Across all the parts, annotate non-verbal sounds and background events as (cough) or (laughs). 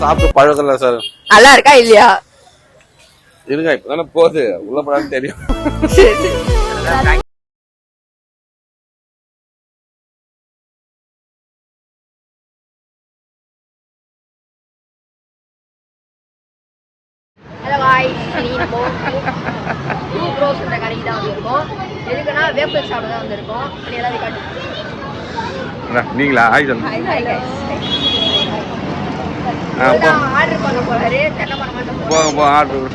சாப்பிட்டு பழக்கம் இல்லை சார் நல்லா இருக்கா இல்லையா? இருங்க இப்பதானே போகுது. உள்ள போனாலும் தெரியும். கடைக்கு தான் வந்திருக்கோம் எதுக்குன்னா சாப்பிட தான் வந்திருக்கோம் அப்படி நீங்களா ஆய் சொல்லுங்க ஹாய் ஹாய் கைஸ் ஆ, போ. ஆர்டர் பண்ண போறாரு தென்னை பண்ண மாட்டேன் போங்க போ ஆர்டர்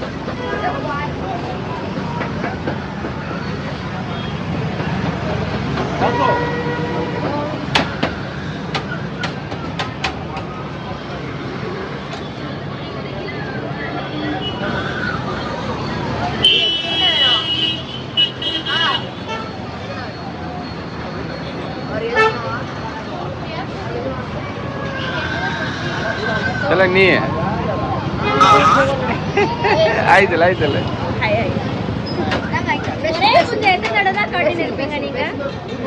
ನೀ ಆಯ್ತಲ್ಲ ಆಯ್ತಲ್ಲ ஒரே முந்த இருப்பீங்க நீங்க?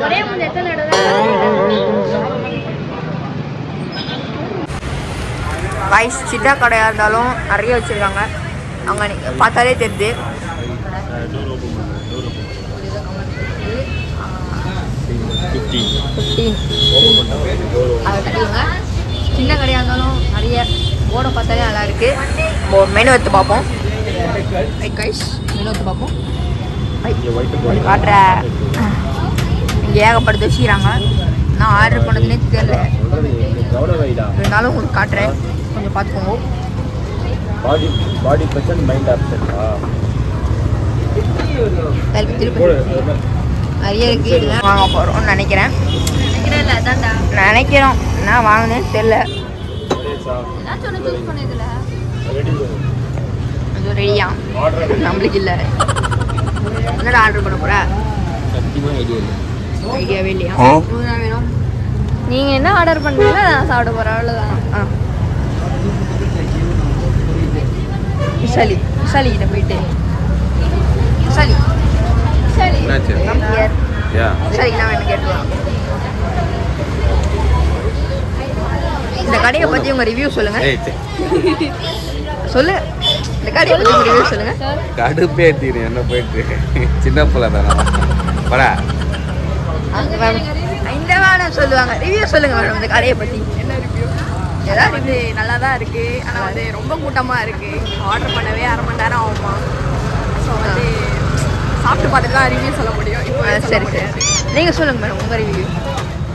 ஒரே முந்த எத்த நடந்தா ரைஸ் சிட்டா கடையாக இருந்தாலும் நிறைய வச்சுருக்காங்க. அங்கே நீங்கள் பார்த்தாலே தெரியுது. சின்ன கடையாக இருந்தாலும் நிறைய போட பார்த்தாலே நல்லா இருக்கு இப்போ மெனு எடுத்து பார்ப்போம். மெனு எடுத்து பார்ப்போம். காட்டுற. இங்கே ஏகப்படுத்தி வச்சுக்கிறாங்க. நான் ஆர்டர் பண்ணதுனே தெரியல. இருந்தாலும் உங்களுக்கு காட்டுறேன். கொஞ்சம் பார்த்துக்கோங்க. Body body percent mind option திருப்பி திருப்பி. நிறைய இருக்கு. வாங்க போகிறோம்னு நினைக்கிறேன். நினைக்கிறேன் அதான்டா. நினைக்கிறோம். என்ன வாங்கினேன்னு தெரில அது ரெடியா நம்மளுக்கு இல்லை. என்னடா ஆர்டர் பண்ண போற? சத்தியமா ஐடியா இல்லை. ஐடியாவே இல்லையா? வேணும். நீங்க என்ன ஆர்டர் பண்றீங்களோ நான் சாப்பிட போறேன். அவ்வளவுதான். ஆ. விசாலி விசாலி கிட்ட போயிட்டு. ஹியர் யா விசாலிக்கு என்ன வேணும் கேட்டுருவான் இந்த கடையை பற்றி உங்கள் ரிவ்யூ சொல்லுங்க. ஏய் சே. சொல்லு. இந்த கடையை பற்றி உங்கள் ரிவ்யூ சொல்லுங்க. கடுப்பே தீரும் என்ன போயிட்டு? சின்ன பிள்ளை தானே. படா இந்த வேணும் சொல்லுவாங்க. ரிவ்யூ சொல்லுங்க மேடம் இந்த கடையை பற்றி என்ன ரிவ்யூ ஏதாவது வந்து நல்லா தான் இருக்கு ஆனால் வந்து ரொம்ப கூட்டமாக இருக்கு. ஆர்டர் பண்ணவே அரை மணி நேரம் ஆகுமா? ஸோ வந்து சாப்பிட்டு பார்த்துட்டு தான் ரிவ்யூ சொல்ல முடியும். இப்போ சரி சரி. நீங்கள் சொல்லுங்க மேடம் உங்கள் ரிவ்யூ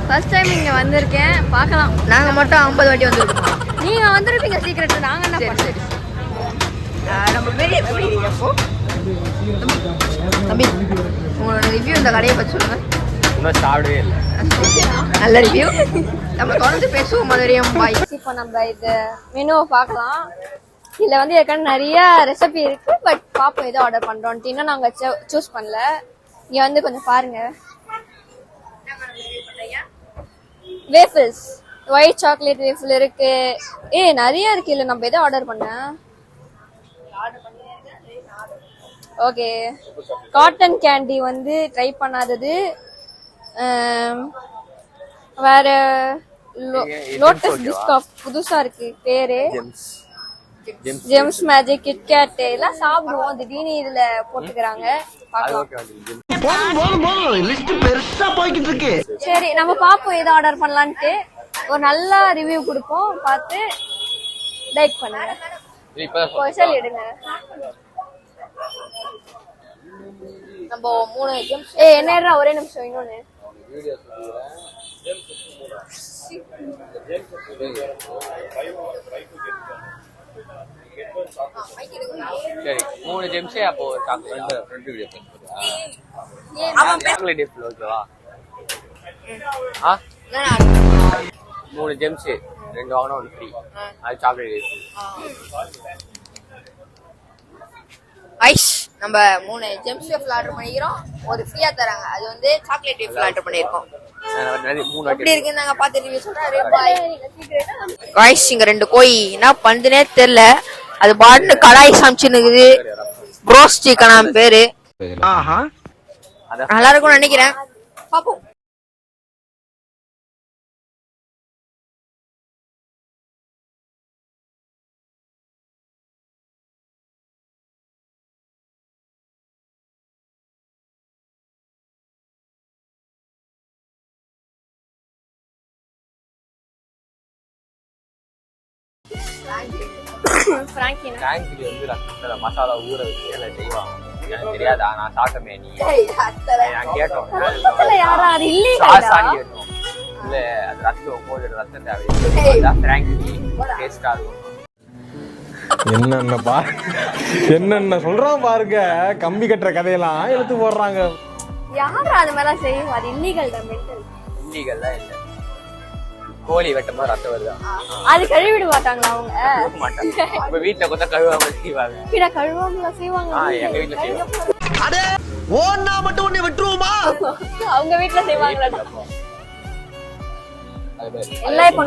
ஃபர்ஸ்ட் டைம் இங்க வந்திருக்கேன். பார்க்கலாம். நாங்கள் மட்டும் ஐம்பது வாட்டி வந்துருக்கோம். நீங்க வந்திருப்பீங்க சீக்கிரட் நாங்க என்ன சரி நம்ம பெரிய எப்படி அப்போ? தம்பி உங்களோட ரிவ்யூ இந்த கடையை பற்றி சொல்லுங்க. இன்னும் சாப்பிடவே இல்லை. நல்ல ரிவ்யூ நம்ம தொடர்ந்து பேசுவோம் மதுரையும் பாய். இப்போ நம்ம இது மெனுவை பார்க்கலாம். இதில் வந்து ஏற்கனவே நிறைய ரெசிபி இருக்கு பட் பார்ப்போம் எது ஆர்டர் பண்றோம்ட்டு இன்னும் நாங்க சூஸ் பண்ணல. இங்க வந்து கொஞ்சம் பாருங்க. வேஃபிள்ஸ் ஒயிட் சாக்லேட் வேஃபிள் இருக்கு. ஏ நிறைய இருக்கு இல்ல. நம்ம எதை ஆர்டர் பண்ண? ஓகே காட்டன் கேண்டி வந்து ட்ரை பண்ணாதது. வேற லோட்டஸ் பிஸ்காப் புதுசா இருக்கு. பேரு. ஜெம்ஸ் மேஜிக் கிட்கேட் எல்லாம் சாப்பிடுவோம். திடீர்னு இதுல போட்டுக்கிறாங்க. சரி நம்ம பாப்போம் எதை ஆர்டர் பண்ணலான்ட்டு. ஒரு நல்ல ரிவ்யூ கொடுப்போம். பார்த்து லைக் பண்ணுங்க. எடுங்க. நம்ம மூணு ஜெம்ஸ் ஏ என்ன ஒரே நிமிஷம் இன்னொன்னு. சரி மூணு ஜெம்ஸே அப்போ சாக்லேட் ஃப்ரெண்ட் வீடியோ சாக்லேட் டிஃபில் ஓகேவா ஆ. மூணு ஜெம்ஸ் ரெண்டு வாங்கினா ஒன்று ஃப்ரீ அது சாக்லேட் டிஃபில் ஐஸ் நம்ம மூணு ஜெம்ஸ் வேஃபில் ஆர்டர் பண்ணிக்கிறோம். ஒரு ஃப்ரீயா தராங்க. அது வந்து சாக்லேட் வேஃபில் ஆர்டர் பண்ணியிருக்கோம். மூணு எப்படி இருக்குன்னு நாங்க பார்த்து ரிவ்யூ சொல்றோம் பாய் காய்ஸ் இங்க ரெண்டு கோழி. என்ன பண்ணுதுனே தெரியல. அது பாட்டு கடாய் சமைச்சுன்னு ப்ரோஸ் சிக்கனா பேரு. நல்லா இருக்கும்னு நினைக்கிறேன். பாப்போம். டேங்க்ல வந்து ரத்தத்துல மசாலா ஊற வச்சு எல்லாம் செய்வாங்க. எனக்கு தெரியாதா? நான் சாப்பிட்டமே நீ? நான் கேட்டோம். அது கேட்டோம் இல்ல அது ரத்தம் போடுற ரத்தம் தேவை. பிராங்கி டேஸ்டா இருக்கும் என்னென்ன பா என்னென்ன சொல்றான் பாருங்க. கம்பி கட்டுற கதையெல்லாம் எடுத்து போடுறாங்க. யாரா அது மாதிரிலாம் செய்யும்? அது இல்லீகல் தான் இல்லீகல்லாம் இல்ல. கோழி வெட்டும் ரத்தம் வருதா? அது கழுவிட மாட்டாங்களா அவங்க? கொடுக்க மாட்டாங்க. இப்ப வீட்டுல கொஞ்சம் கழுவாம செய்வாங்க. பின்ன கழுவாமல செய்வாங்க. எங்க வீட்ல செய்வோம். ஓன்னா மட்டும் உன்னை விட்டுருவோமா? அவங்க வீட்ல செய்வாங்களா. எல்லாம் இப்ப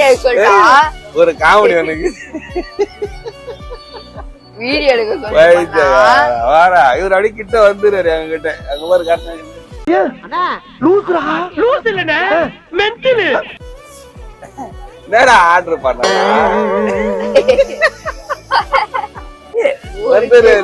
வீடியோ சொல்லிட்டா ஒரு காமெடி எனக்கு வீடியோ எடுக்க சொல்லிட்டா இவர் அடி கிட்ட வந்துருவாரு எங்க கிட்ட அங்க பாரு காட்டுறாங்க என்னடா ஆர்டர் பண்ண வந்துரு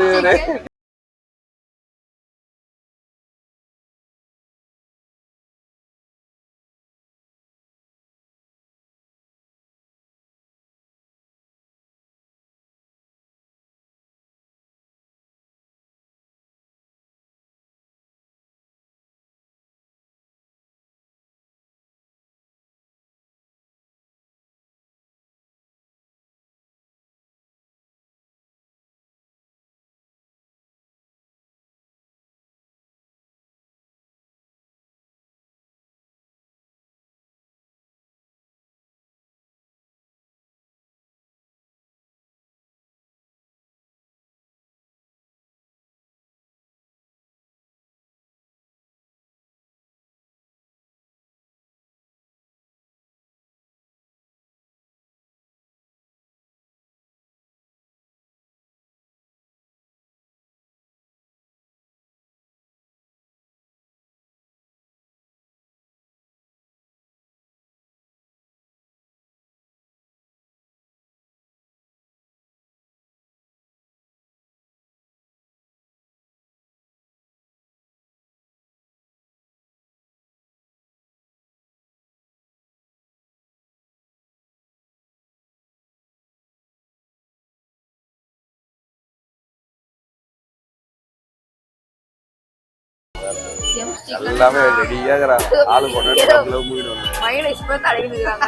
எல்லாமே ரெடியாக இருக்கிறாங்க. ஆளு போட்டு மூடிடுவாங்க மைனஸ் இப்போ தடவிடுறாங்க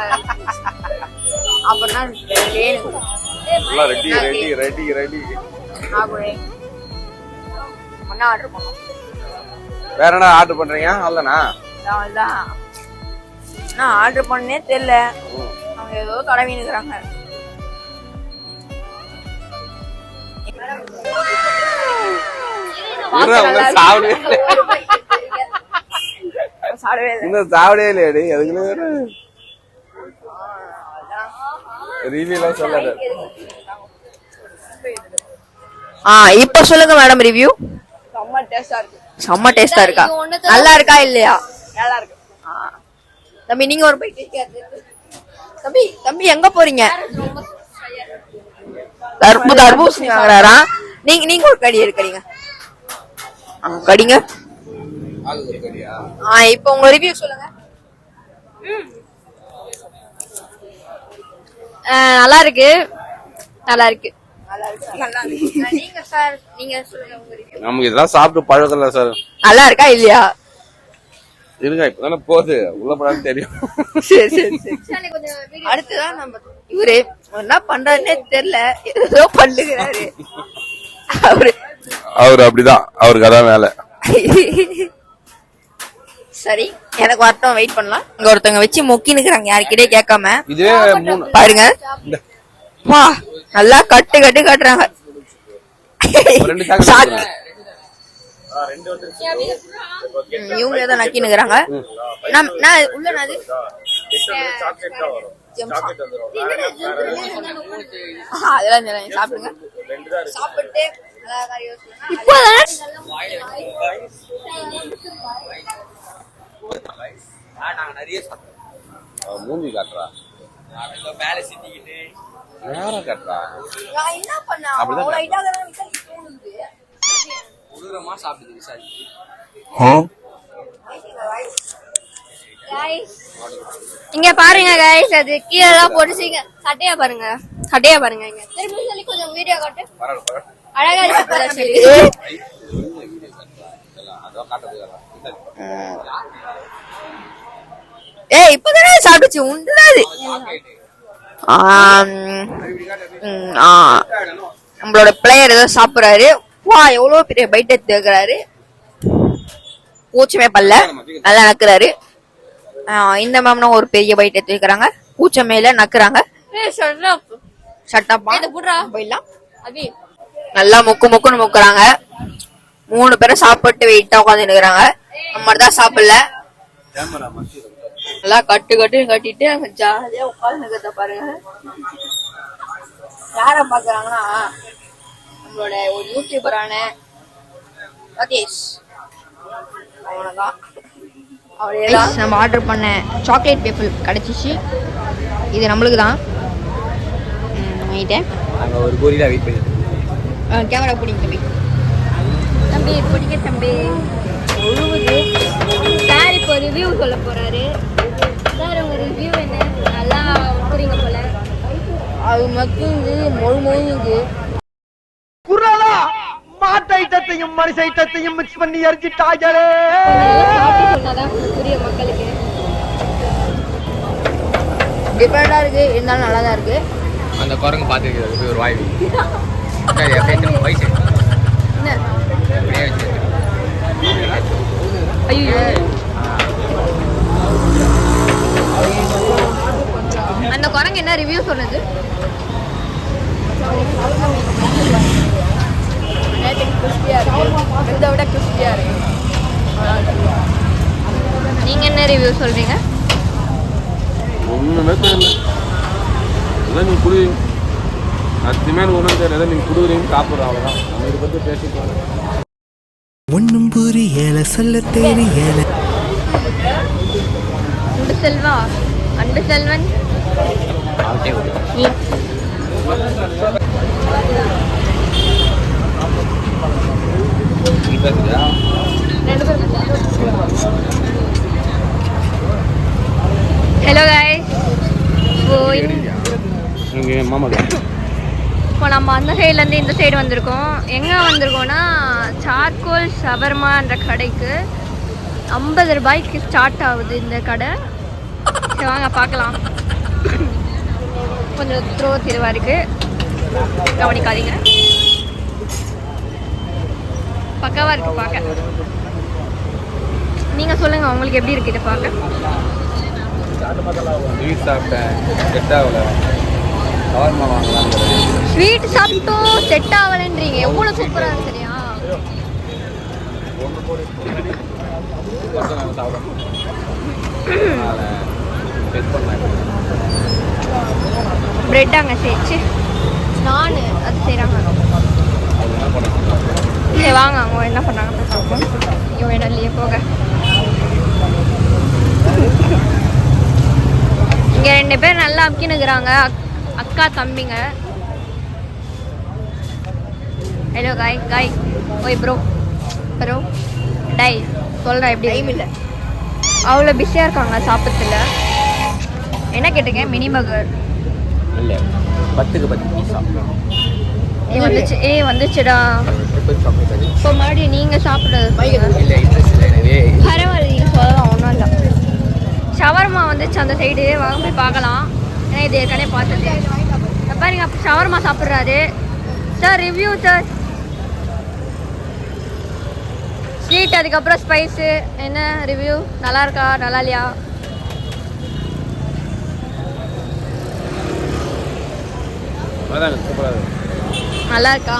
எல்லாம் ரெடி ரெடி ரெடி ரெடி ஒன்றா ஆர்டர் பண்ணோம். வேற என்ன ஆர்டர் பண்றீங்க? அவ்வளோண்ணா அவ்வளோதான் நான் ஆர்டர் பண்ணே தெரியல. அவங்க ஏதோ தடவினுக்குறாங்க சாப்பிடவே இன்னும் சாப்பிடவே இல்லையாடி அதுக்குன்னு வேற. ரிவியூலாம் சொல்லாத ஆ இப்போ சொல்லுங்க மேடம் ரிவ்யூ செம்ம டேஸ்டா இருக்கு. செம்ம டேஸ்டா இருக்கா? இது ஒண்ணுதான். நல்லா இருக்கா இல்லையா? நல்லா இருக்கு. தம்பி நீங்க ஒரு பைக் தம்பி தம்பி எங்க போறீங்க? தர்பு தர்பூசணி வாங்குறாரா? நீங்க நீங்க ஒரு கடி எடுக்கிறீங்க. ஆ, கடிங்க ஆ இப்போ உங்க ரிவ்யூ சொல்லுங்க. நல்லா இருக்கு நல்லா இருக்கு நீங்க சார் நீங்க சொல்லுங்க உங்க ரிவ்யூ நமக்கு இதெல்லாம் சாப்பிட்டு பழக்கம் இல்லை சார். நல்லா இருக்கா இல்லையா? இருங்க இப்பதானே போகுது. உள்ள போடான்னு தெரியும். சரி சரி சரி. அடுத்துதான் நம்ம இவரு என்ன பண்றாருன்னே தெரியல. ஏதோ பண்ணுகிறாரு. அவரு அவர் அப்படிதான். அவருக்கு அதான் வேலை. சரி எனக்கு வரட்டும் வெயிட் பண்ணலாம். இங்க ஒருத்தவங்க வச்சு மொக்கினுக்குறாங்க யாருக்கிட்டே கேட்காம. இதுவே மூணு பாருங்க. வா நல்லா கட்டு கட்டு கட்டுறாங்க. ரெண்டு சாக்கு இவங்க ஏதோ நக்கினுக்குறாங்க நான் உள்ள அதெல்லாம். சாப்பிடுங்க. சாப்பிட்டு. இப்போதானே நாங்க நிறைய அவன் மூஞ்சி காட்டுறா மேலே சிந்திக்கிட்டு நேரம் காட்டுறா நான் என்ன பண்ணேன் அப்படிதான் அவ்வளவு height ஆ தானே விசாரிக்க தோணுது. உழுகுறமா சாப்பிடுது விசாரி இங்க பாருங்க கைஸ் அது கீழே எல்லாம் சட்டையா பாருங்க. சட்டையா பாருங்க இங்க. திரும்பி சொல்லி கொஞ்சம் வீடியோ காட்டு. அழகா இருக்கு ஏய். இப்பதானே ம், ஆ. நம்மளோட பிளேயர் ஏதோ சாப்பிடுறாரு. வா எவ்வளவு பெரிய பைட் எடுத்து வைக்கிறாரு. பூச்சமே பல்ல. நல்லா நக்குறாரு. இந்த மேம்னா ஒரு பெரிய பைட் எடுத்து வைக்கிறாங்க. பூச்சமையில நக்குறாங்க. போயிடலாம். நல்லா முக்கு முக்குன்னு முக்குறாங்க. மூணு பேரும் சாப்பிட்டு வெயிட்டா உட்காந்து நிக்கிறாங்க நம்ம தான் சாப்பிடல. நல்லா கட்டு கட்டு கட்டிட்டு அங்க ஜாலியா உட்காந்து நிக்கிறத பாருங்க. யார பாக்குறாங்கன்னா நம்மளோட ஒரு யூடியூபரான சதீஷ் அவனதான் நம்ம ஆர்டர் பண்ண சாக்லேட் பேப்பிள் கிடைச்சிச்சு. இது நம்மளுக்கு தான் நாங்க ஒரு கோரியில வெயிட் பண்ணிட்டு கேமரா பிடிங்க தம்பி. தம்பி பிடிக்க தம்பி. ஒழுகுது. சார் இப்போ ரிவ்யூ சொல்ல போறாரு. சார் உங்க ரிவ்யூ என்ன? நல்லா புரியுங்க போல. அது மக்குது மொழு மொழுங்குது குரலா? மாட்டு ஐட்டத்தையும் மனுஷ ஐட்டத்தையும் மிக்ஸ் பண்ணி எரிஞ்சிட்டாங்களே புரியும் மக்களுக்கு. டிஃப்ரெண்டா இருக்கு இருந்தாலும் நல்லா தான் இருக்கு. அந்த குரங்கு பார்த்துருக்கிறது ஒரு வாய்வு (laughs) சரி அப்படியே வயசு ஐயோ அந்த குரங்கு என்ன ரிவ்யூ சொன்னது நீங்க என்ன ரிவ்யூ சொல்றீங்க? ஒண்ணுமே தெரியல. நீ குடு எனக்கு ஒன்றும் தெரியல நீங்க குடுக்குறீங்க சாப்பிட்றோம் அவ்வளோதான் நம்ம இதை பற்றி பேசிக்கலாம் ஒன்னும் புரியல சொல்ல தெரியல. And Selva and Selvan. Hello guys இப்போ இங்கே மாமா இப்போ நம்ம அந்த சைட்லேருந்து இந்த சைடு வந்திருக்கோம். எங்கே வந்திருக்கோம்னா சார்கோல் சவர்மான்ற கடைக்கு ஐம்பது ரூபாய்க்கு ஸ்டார்ட் ஆகுது இந்த கடை. சரி வாங்க பார்க்கலாம். கொஞ்சம் த்ரோ திருவாக இருக்குது கவனிக்காதீங்க. பக்காவாக இருக்குது பார்க்க. நீங்கள் சொல்லுங்கள் உங்களுக்கு எப்படி இருக்குது இதை பார்க்க? சாப்பிட்டேன் செட் ஆகலை. கவர்மா வாங்கலாம்னு ஸ்வீட் சாப்பிட்டும் செட் ஆகலைன்றீங்க எவ்வளோ சூப்பராக இருக்கு சரியா பிரெட் அங்கே சேர்த்து நான் அது செய்கிறாங்க சரி வாங்க. அவங்க என்ன பண்ணாங்க ஐயோ என்ன இல்லையே போக? இங்கே ரெண்டு பேர் நல்லா அமுக்கினுக்குறாங்க அக்கா தம்பிங்க. ஹலோ காய் காய் ஓய் ப்ரோ ப்ரோ டை சொல்கிறேன் எப்படி டைம் இல்லை. அவ்வளோ பிஸியாக இருக்காங்க சாப்பிட்றதுல. என்ன கேட்டிருக்கேன் மினி பர்கர் இல்லை பத்துக்கு பத்து பீஸா ஏ வந்துச்சு ஏ வந்துச்சுடா. இப்போ மறுபடியும் நீங்கள் சாப்பிட்றது இல்லை இன்ட்ரெஸ்ட் இல்லை எனவே பரவாயில்ல நீங்கள் சொல்லலாம் ஒன்றும் இல்லை. ஷவர்மா வந்துச்சு அந்த சைடு வாங்க போய் பார்க்கலாம். ஏன்னா இது ஏற்கனவே பார்த்தது. இங்க பாருங்க அப்போ ஷவர்மா சாப்பிட்றாரு. சார் ரிவ்யூ சார் ஸ்வீட் அதுக்கப்புறம் ஸ்பைஸு என்ன ரிவ்யூ நல்லா இருக்கா? நல்லா இல்லையா? நல்லா இருக்கா?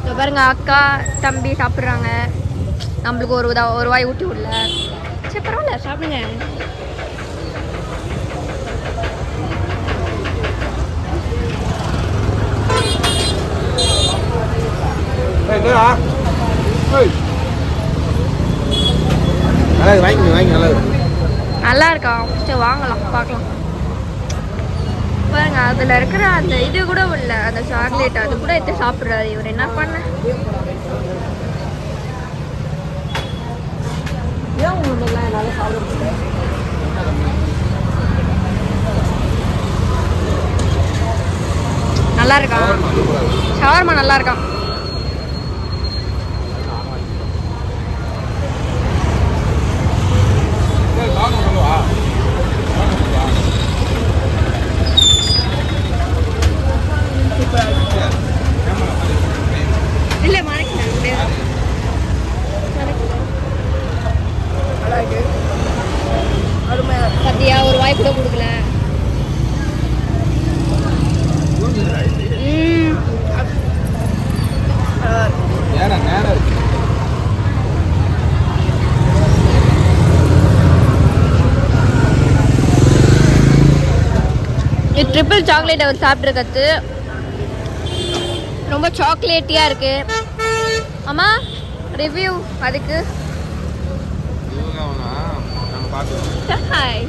இங்க பாருங்க அக்கா தம்பி சாப்பிட்றாங்க. நம்மளுக்கு ஒரு ஒரு வாய் ஊட்டி விடல. சரி பரவாயில்ல சாப்பிடுங்க. என்னடா ஏய். நல்லா வாங்கி வாங்கி நல்லா இருக்கு. நல்லா இருக்கா? சரி வாங்கலாம் பார்க்கலாம். பாருங்க அதில் இருக்கிற அந்த இது கூட இல்லை அந்த சாக்லேட் அது கூட எடுத்து சாப்பிட்றாரு இவர். என்ன பண்ண? நல்லா இருக்கா? ஷவர்மா நல்லா இருக்கா? இல்லை மறைக்கிறேன் சத்தியா ஒரு வாய்ப்பு கூட கொடுக்கல ம் நேரம் நேரம் இருக்கு ட்ரிபிள் சாக்லேட் அவர் சாப்பிட்ருக்கிறது ரொம்ப சாக்லேட்டியாக இருக்கு. அம்மா ரிவ்யூ அதுக்கு. ஹாய்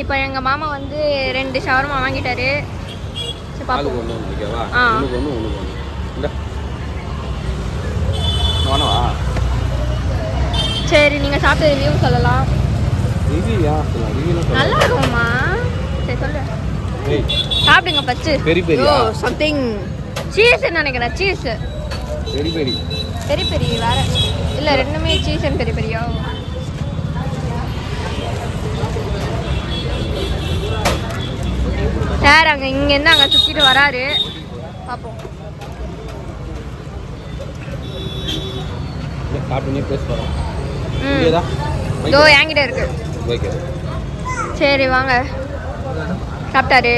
இப்போ எங்கள் மாமா வந்து ரெண்டு ஷவர்மா வாங்கிட்டாரு. ஆளுக்கு பார்ப்போம் ஒன்று ஓகேவா? ஆ. ஒன்றுக்கு ஒன்று ஒன்றுக்கு ஒன்று வேணவா சரி நீங்கள் சாப்பிட்ட ரிவ்யூ சொல்லலாம். ரிவியா சொல்லலாம் ரிவியூலாம் நல்லா இருக்கும்மா. சரி சொல்லு. சாப்பிடுங்க ஃபஸ்ட்டு பெரி பெரியா? சம்திங் சீஸ் நினைக்கிறேன் சீஸ் பெரி பெரி. பெரிய பெரிய வேற. இல்லை ரெண்டுமே சீஸ் அண்ட் பெரிய பெரியா? சார் அங்கே இங்கேருந்து அங்கே சுற்றிட்டு வராரு. பார்ப்போம் இதோ என்கிட்ட இருக்கு. சரி வாங்க. சாப்பிட்டாரு.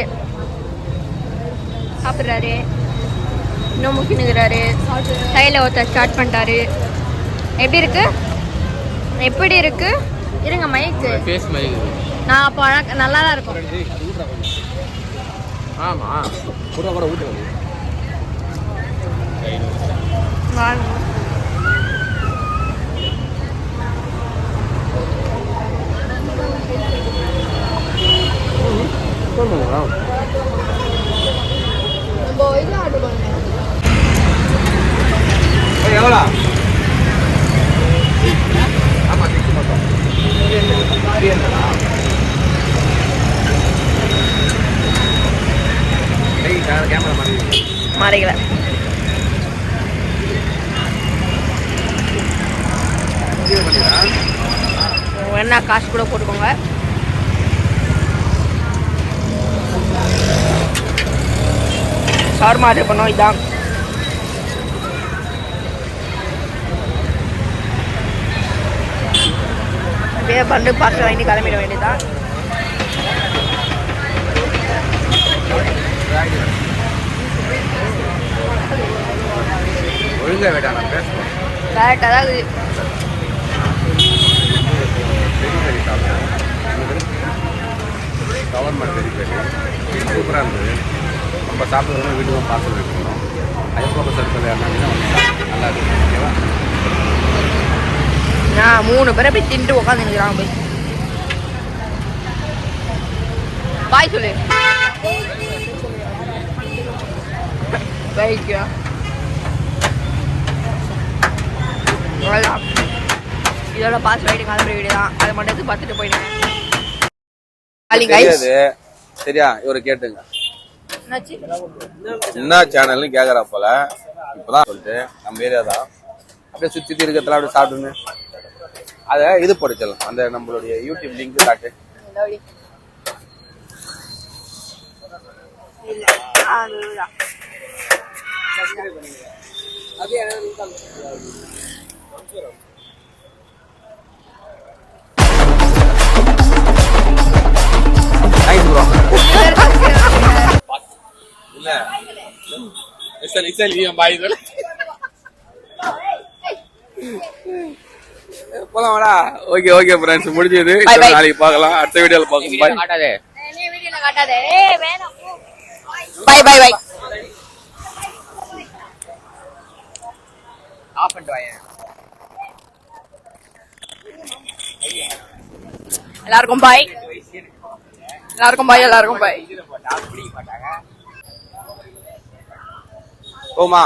சாப்பிட்றாரு. இன்னும் முக்கினுங்கிறாரு கையில் ஒருத்தர் ஸ்டார்ட் பண்ணிட்டாரு. எப்படி இருக்கு? எப்படி இருக்கு? இருங்க மைக்கு நான் அப்போ நல்லா தான் இருக்கும். ஆமாம் கூட கூட ஊற்றுங்க பண்ணுங்களா எவ்வளோ ஆமாம் மொத்தம் மாறிக்கல என்ன காசு கூட போட்டுக்கோங்க. ஷவர்மா ஆர்டர் பண்ணோம் இதான். அப்படியே பண்டு பார்சல் வாங்கி கிளம்பிட வேண்டியதுதான். ஒழுங்கா வேடா நான் பேசுவேன் கரெக்ட் அதாவது கவர்மெண்ட் பெரிய பெரிய சூப்பராக இருந்தது நம்ம சாப்பிட்றதுனா வீட்டுக்கு பார்சல் வைக்கணும் ஐயப்பா சர்க்கிள் யாருன்னா நல்லா இருக்கு ஓகேவா நான் மூணு பேரை போய் தின்ட்டு உட்காந்துருக்கிறாங்க போய். பாய் சொல்லு. பைக்கா அவ்வளோதான் இதோட பாஸ் வாங்கிட்டு கிளம்புற வீடு தான். அதை மட்டும் எடுத்து பார்த்துட்டு போயிடுங்க. சரியா? இவரை கேட்டுங்க. என்னாச்சு? என்ன சேனல்னு கேக்குறா போல. இப்பதான் சொல்லிட்டு நம்ம ஏரியா தான். அப்படியே சுத்தி சுத்தி இருக்கிறதுல அப்படியே சாப்பிட்டுன்னு அதை இது படிச்சிடலாம் அந்த நம்மளுடைய யூடியூப் லிங்க் காட்டு. அதுதான் தேங்க்ஸ் ப்ரோ இல்ல இசல் இசல் பாய் சொல்ல போலாம் ஓகே ஓகே ஃப்ரெண்ட்ஸ் முடிஞ்சது நாளைக்கு பார்க்கலாம் அடுத்த வீடியோல பார்க்கலாம் பாய். காட்டாதே பை பை ஆஃப் பண்ணிட்டு வாயேன் எல்லாருக்கும் பாய் எல்லாருக்கும் பாய் எல்லாருக்கும் பாய் ஓமா.